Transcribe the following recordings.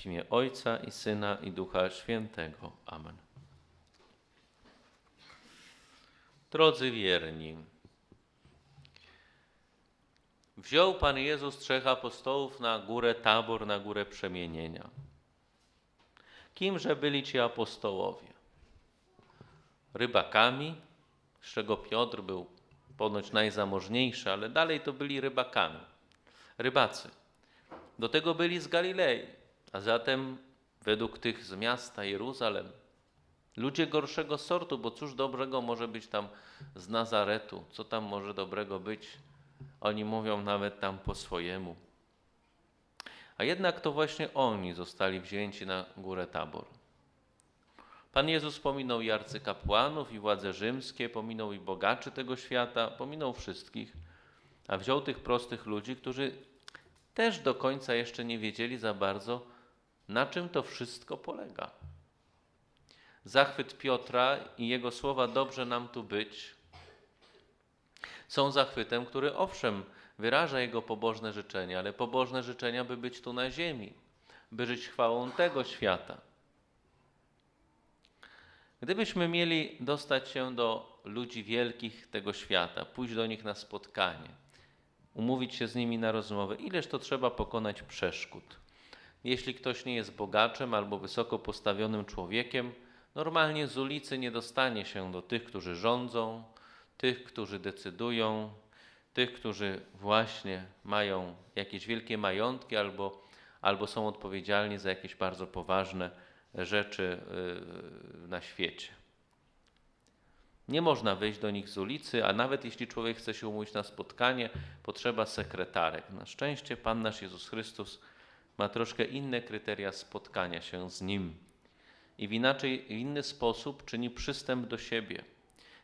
W imię Ojca i Syna i Ducha Świętego. Amen. Drodzy wierni, wziął Pan Jezus trzech apostołów na górę Tabor, na górę przemienienia. Kimże byli ci apostołowie? Rybakami, z czego Piotr był ponoć najzamożniejszy, ale dalej to byli rybakami. Rybacy. Do tego byli z Galilei, a zatem według tych z miasta Jeruzalem ludzie gorszego sortu, bo cóż dobrego może być tam z Nazaretu, co tam może dobrego być? Oni mówią nawet tam po swojemu. A jednak to właśnie oni zostali wzięci na górę Tabor. Pan Jezus pominął i arcykapłanów, i władze rzymskie, pominął i bogaczy tego świata, pominął wszystkich, a wziął tych prostych ludzi, którzy też do końca jeszcze nie wiedzieli za bardzo, na czym to wszystko polega. Zachwyt Piotra i jego słowa dobrze nam tu być są zachwytem, który owszem wyraża jego pobożne życzenia, ale pobożne życzenia, by być tu na ziemi, by żyć chwałą tego świata. Gdybyśmy mieli dostać się do ludzi wielkich tego świata, pójść do nich na spotkanie, umówić się z nimi na rozmowę, ileż to trzeba pokonać przeszkód. Jeśli ktoś nie jest bogaczem albo wysoko postawionym człowiekiem, normalnie z ulicy nie dostanie się do tych, którzy rządzą, tych, którzy decydują, tych, którzy właśnie mają jakieś wielkie majątki albo, albo są odpowiedzialni za jakieś bardzo poważne rzeczy yy, na świecie. Nie można wejść do nich z ulicy, a nawet jeśli człowiek chce się umówić na spotkanie, potrzeba sekretarek. Na szczęście Pan nasz Jezus Chrystus ma troszkę inne kryteria spotkania się z Nim i w, inaczej, w inny sposób czyni przystęp do siebie.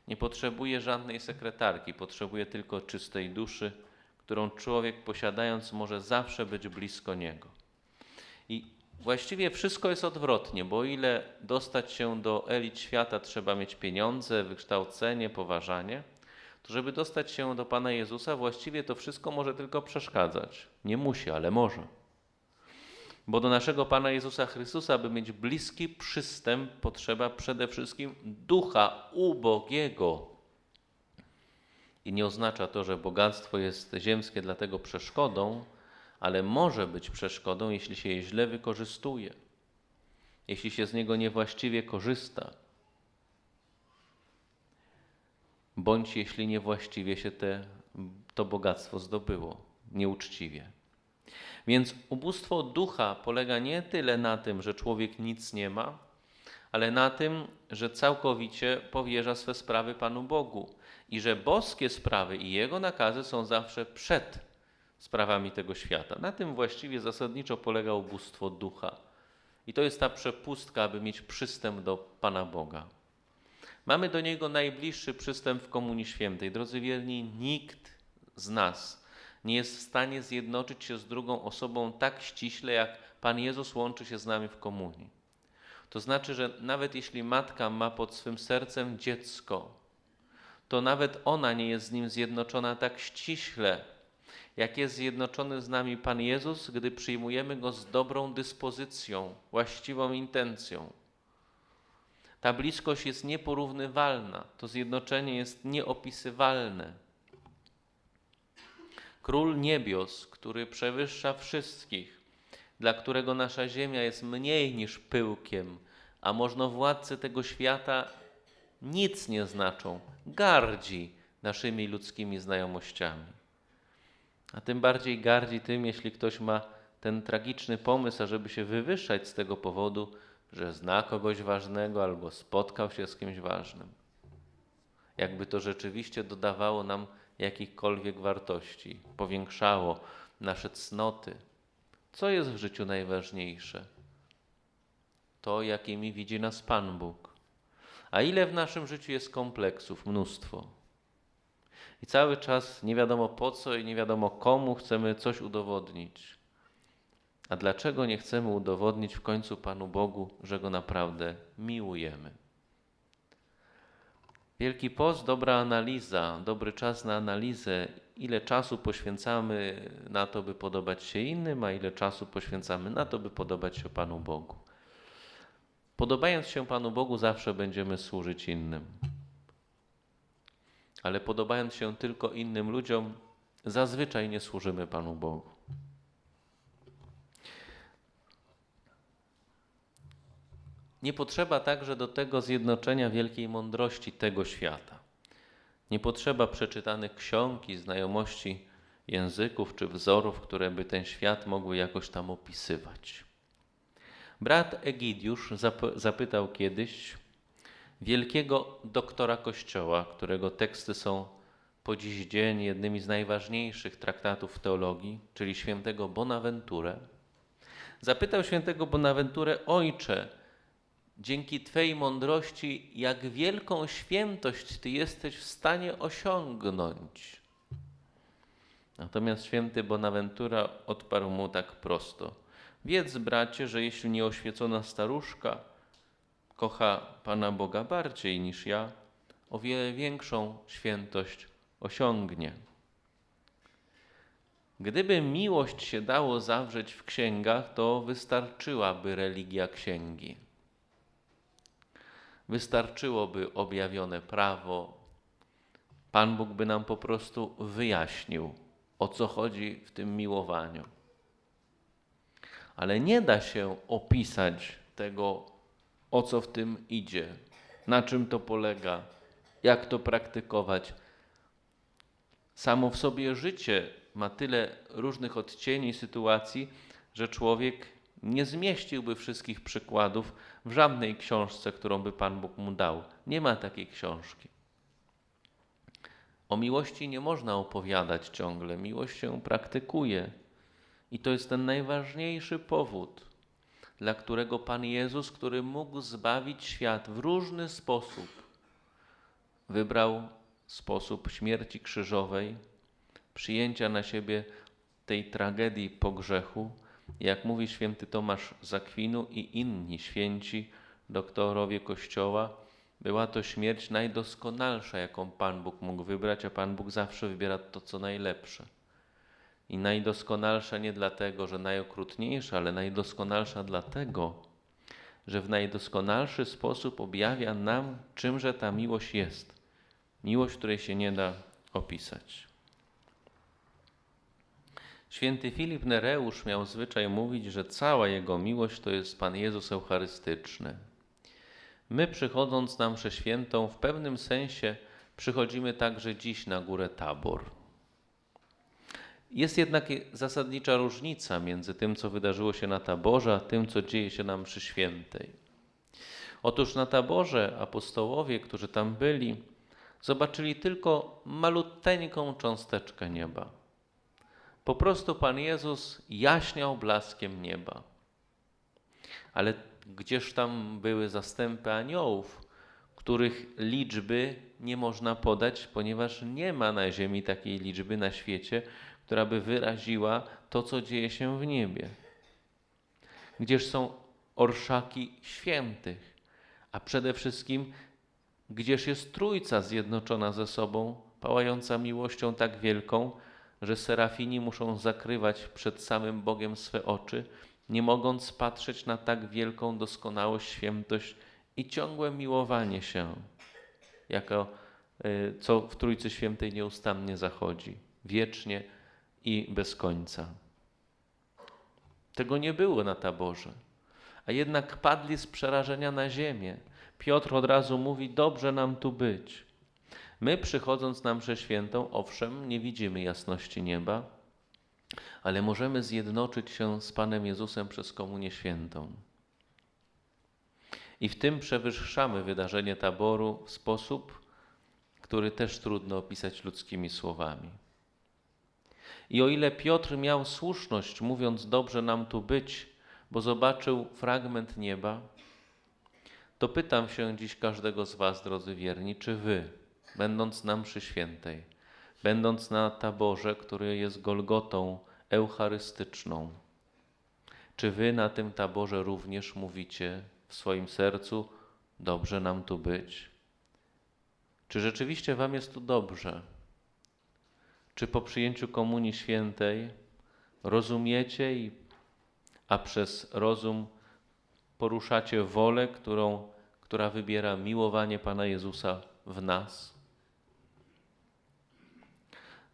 Nie potrzebuje żadnej sekretarki, potrzebuje tylko czystej duszy, którą człowiek posiadając może zawsze być blisko Niego. I właściwie wszystko jest odwrotnie, bo o ile dostać się do elit świata trzeba mieć pieniądze, wykształcenie, poważanie, to żeby dostać się do Pana Jezusa, właściwie to wszystko może tylko przeszkadzać. Nie musi, ale może. Bo do naszego Pana Jezusa Chrystusa, by mieć bliski przystęp, potrzeba przede wszystkim ducha ubogiego. I nie oznacza to, że bogactwo jest ziemskie, dlatego przeszkodą, ale może być przeszkodą, jeśli się je źle wykorzystuje, jeśli się z niego niewłaściwie korzysta, bądź jeśli niewłaściwie się te, to bogactwo zdobyło, nieuczciwie. Więc ubóstwo ducha polega nie tyle na tym, że człowiek nic nie ma, ale na tym, że całkowicie powierza swe sprawy Panu Bogu i że boskie sprawy i Jego nakazy są zawsze przed sprawami tego świata. Na tym właściwie zasadniczo polega ubóstwo ducha. I to jest ta przepustka, aby mieć przystęp do Pana Boga. Mamy do Niego najbliższy przystęp w Komunii Świętej. Drodzy wierni, nikt z nas nie jest w stanie zjednoczyć się z drugą osobą tak ściśle, jak Pan Jezus łączy się z nami w komunii. To znaczy, że nawet jeśli matka ma pod swym sercem dziecko, to nawet ona nie jest z nim zjednoczona tak ściśle, jak jest zjednoczony z nami Pan Jezus, gdy przyjmujemy Go z dobrą dyspozycją, właściwą intencją. Ta bliskość jest nieporównywalna, to zjednoczenie jest nieopisywalne. Król niebios, który przewyższa wszystkich, dla którego nasza ziemia jest mniej niż pyłkiem, a można władcy tego świata nic nie znaczą, gardzi naszymi ludzkimi znajomościami. A tym bardziej gardzi tym, jeśli ktoś ma ten tragiczny pomysł, ażeby się wywyższać z tego powodu, że zna kogoś ważnego albo spotkał się z kimś ważnym. Jakby to rzeczywiście dodawało nam jakichkolwiek wartości, powiększało nasze cnoty. Co jest w życiu najważniejsze? To, jakimi widzi nas Pan Bóg. A ile w naszym życiu jest kompleksów? Mnóstwo. I cały czas nie wiadomo po co i nie wiadomo komu chcemy coś udowodnić. A dlaczego nie chcemy udowodnić w końcu Panu Bogu, że Go naprawdę miłujemy? Wielki Post, dobra analiza, dobry czas na analizę, ile czasu poświęcamy na to, by podobać się innym, a ile czasu poświęcamy na to, by podobać się Panu Bogu. Podobając się Panu Bogu, zawsze będziemy służyć innym. Ale podobając się tylko innym ludziom, zazwyczaj nie służymy Panu Bogu. Nie potrzeba także do tego zjednoczenia wielkiej mądrości tego świata. Nie potrzeba przeczytanych ksiąg i znajomości języków czy wzorów, które by ten świat mogły jakoś tam opisywać. Brat Egidiusz zapytał kiedyś wielkiego doktora Kościoła, którego teksty są po dziś dzień jednymi z najważniejszych traktatów teologii, czyli świętego Bonaventure. Zapytał świętego Bonaventure, ojcze, dzięki Twej mądrości, jak wielką świętość Ty jesteś w stanie osiągnąć. Natomiast święty Bonaventura odparł mu tak prosto. Wiedz, bracie, że jeśli nieoświecona staruszka kocha Pana Boga bardziej niż ja, o wiele większą świętość osiągnie. Gdyby miłość się dało zawrzeć w księgach, to wystarczyłaby religia księgi. Wystarczyłoby objawione prawo. Pan Bóg by nam po prostu wyjaśnił, o co chodzi w tym miłowaniu. Ale nie da się opisać tego, o co w tym idzie, na czym to polega, jak to praktykować. Samo w sobie życie ma tyle różnych odcieni sytuacji, że człowiek nie zmieściłby wszystkich przykładów w żadnej książce, którą by Pan Bóg mu dał. Nie ma takiej książki. O miłości nie można opowiadać ciągle, miłość się praktykuje. I to jest ten najważniejszy powód, dla którego Pan Jezus, który mógł zbawić świat w różny sposób, wybrał sposób śmierci krzyżowej, przyjęcia na siebie tej tragedii po grzechu, jak mówi święty Tomasz Zakwinu i inni święci doktorowie Kościoła, była to śmierć najdoskonalsza, jaką Pan Bóg mógł wybrać, a Pan Bóg zawsze wybiera to, co najlepsze. I najdoskonalsza nie dlatego, że najokrutniejsza, ale najdoskonalsza dlatego, że w najdoskonalszy sposób objawia nam, czymże ta miłość jest. Miłość, której się nie da opisać. Święty Filip Nereusz miał zwyczaj mówić, że cała jego miłość to jest Pan Jezus Eucharystyczny. My przychodząc na mszę świętą w pewnym sensie przychodzimy także dziś na górę Tabor. Jest jednak zasadnicza różnica między tym, co wydarzyło się na Taborze, a tym, co dzieje się na mszy świętej. Otóż na Taborze apostołowie, którzy tam byli, zobaczyli tylko maluteńką cząsteczkę nieba po prostu Pan Jezus jaśniał blaskiem nieba. Ale gdzież tam były zastępy aniołów, których liczby nie można podać, ponieważ nie ma na ziemi takiej liczby na świecie, która by wyraziła to, co dzieje się w niebie. Gdzież są orszaki świętych, a przede wszystkim gdzież jest Trójca zjednoczona ze sobą, pałająca miłością tak wielką, że serafini muszą zakrywać przed samym Bogiem swe oczy, nie mogąc patrzeć na tak wielką doskonałość, świętość i ciągłe miłowanie się, jako y, co w Trójcy Świętej nieustannie zachodzi, wiecznie i bez końca. Tego nie było na taborze, a jednak padli z przerażenia na ziemię. Piotr od razu mówi: Dobrze nam tu być. My, przychodząc na mszę świętą, owszem, nie widzimy jasności nieba, ale możemy zjednoczyć się z Panem Jezusem przez Komunię Świętą. I w tym przewyższamy wydarzenie taboru w sposób, który też trudno opisać ludzkimi słowami. I o ile Piotr miał słuszność, mówiąc dobrze nam tu być, bo zobaczył fragment nieba, to pytam się dziś każdego z Was, drodzy wierni, czy Wy, będąc na mszy świętej, będąc na taborze, który jest Golgotą eucharystyczną. Czy wy na tym taborze również mówicie w swoim sercu, dobrze nam tu być? Czy rzeczywiście Wam jest tu dobrze? Czy po przyjęciu Komunii Świętej rozumiecie, i, a przez rozum poruszacie wolę, którą, która wybiera miłowanie Pana Jezusa w nas?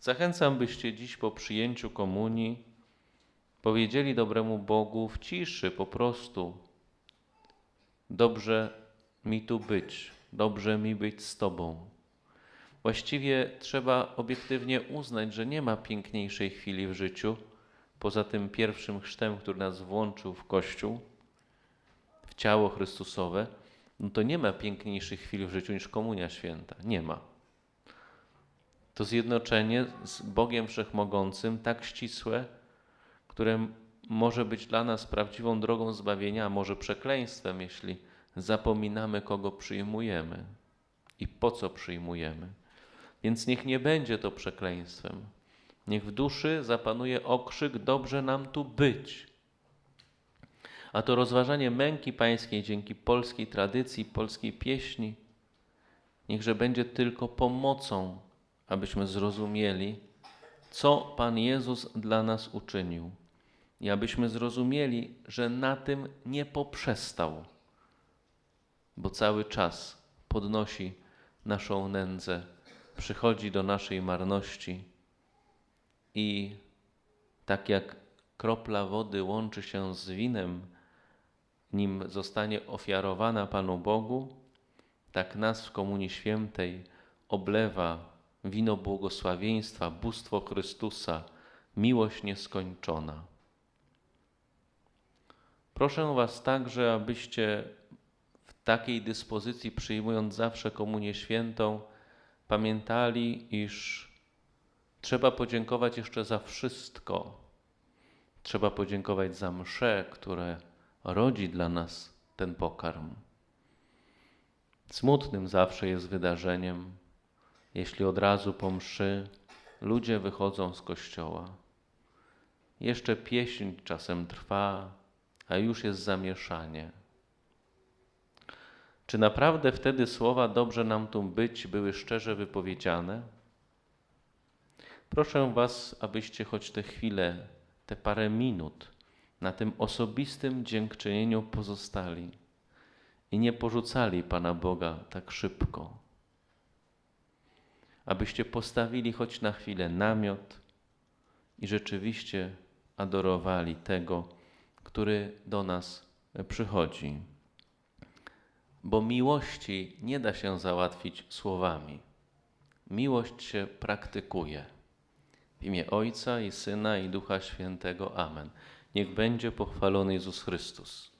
Zachęcam, byście dziś po przyjęciu komunii powiedzieli dobremu Bogu w ciszy po prostu: Dobrze mi tu być, dobrze mi być z Tobą. Właściwie trzeba obiektywnie uznać, że nie ma piękniejszej chwili w życiu, poza tym pierwszym chrztem, który nas włączył w Kościół, w ciało Chrystusowe, no to nie ma piękniejszych chwil w życiu niż Komunia Święta. Nie ma. To zjednoczenie z Bogiem Wszechmogącym tak ścisłe, które może być dla nas prawdziwą drogą zbawienia, a może przekleństwem, jeśli zapominamy, kogo przyjmujemy i po co przyjmujemy. Więc niech nie będzie to przekleństwem. Niech w duszy zapanuje okrzyk: Dobrze nam tu być. A to rozważanie męki pańskiej dzięki polskiej tradycji, polskiej pieśni, niechże będzie tylko pomocą, abyśmy zrozumieli, co Pan Jezus dla nas uczynił i abyśmy zrozumieli, że na tym nie poprzestał, bo cały czas podnosi naszą nędzę, przychodzi do naszej marności i tak jak kropla wody łączy się z winem, nim zostanie ofiarowana Panu Bogu, tak nas w Komunii Świętej oblewa wino błogosławieństwa, bóstwo Chrystusa, miłość nieskończona. Proszę Was także, abyście w takiej dyspozycji, przyjmując zawsze Komunię Świętą, pamiętali, iż trzeba podziękować jeszcze za wszystko. Trzeba podziękować za msze, które rodzi dla nas ten pokarm. Smutnym zawsze jest wydarzeniem, jeśli od razu po mszy ludzie wychodzą z kościoła. Jeszcze pieśń czasem trwa, a już jest zamieszanie. Czy naprawdę wtedy słowa dobrze nam tu być były szczerze wypowiedziane? Proszę Was, abyście choć te chwile, te parę minut na tym osobistym dziękczynieniu pozostali i nie porzucali Pana Boga tak szybko. Abyście postawili choć na chwilę namiot i rzeczywiście adorowali tego, który do nas przychodzi. Bo miłości nie da się załatwić słowami. Miłość się praktykuje. W imię Ojca i Syna i Ducha Świętego. Amen. Niech będzie pochwalony Jezus Chrystus.